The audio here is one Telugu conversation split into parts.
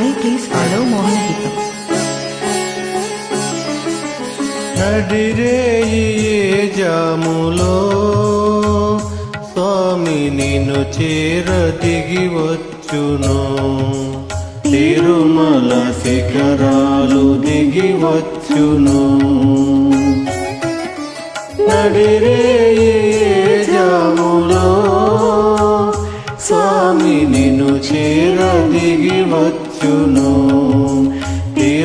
సాయి ప్లీజ్ ఫాలో మోహన్ గీతం నడిరేయి జాములో స్వామి నిన్ను చేర దిగి వచ్చును తిరుమల శిఖరాలు దిగి వచ్చును నడిరే జాములో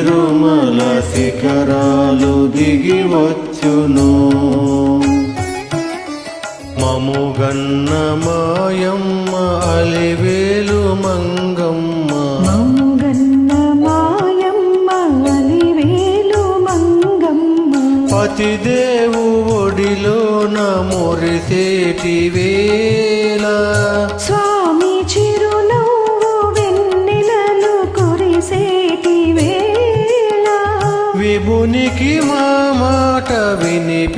తిరుమల శిఖరాలు దిగి వచ్చును. మముగన్న మాయమ్మ అలివేలు మంగమ్మ. మమ్ముగన్న మాయమ్మ అలివేలు మంగమ్మ. పతిదేవు ఒడిలోన మురిసేటి వేళ. విభునికి మా మాట వినిపించవమ్మా.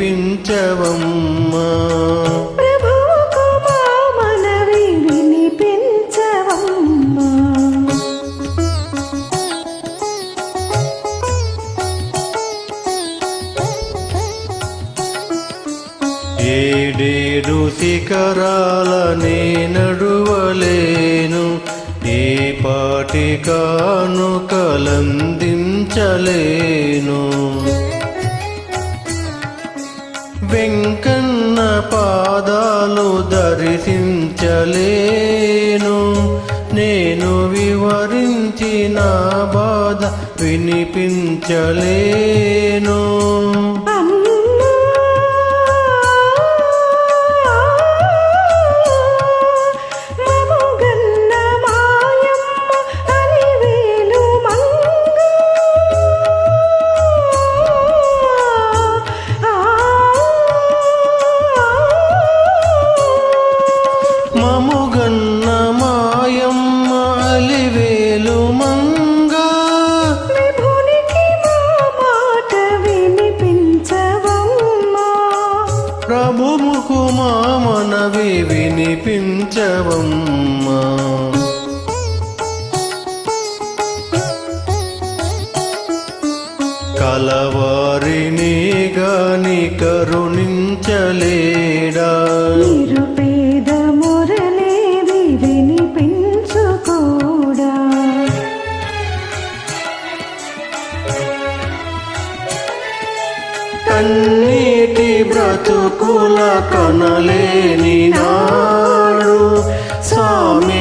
ఏడేడు శిఖరాలనే నడువలేను ఏ పాటి కాను కలందించలేను వెంకన్న పాదాలు దర్శించలేను. నేను వివరించిన బాధ వినిపించలేను. ప్రభుముకు మా మనవి వినిపించవమ్మా. కలవారిని గాని కరుణించలేడా? బ్రతుకుల కనలేని నాడు స్వామి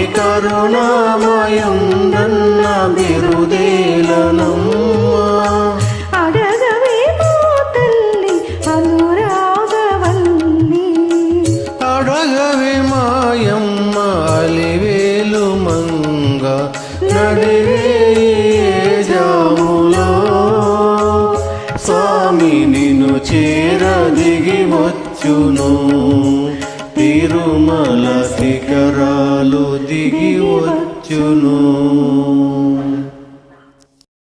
మాయమ్మ అలివేలు మంగ నడివే జాములో. స్వామి నిన్ను చేర దిగి వచ్చును తిరుమల శిఖరాలు దిగి వచ్చును.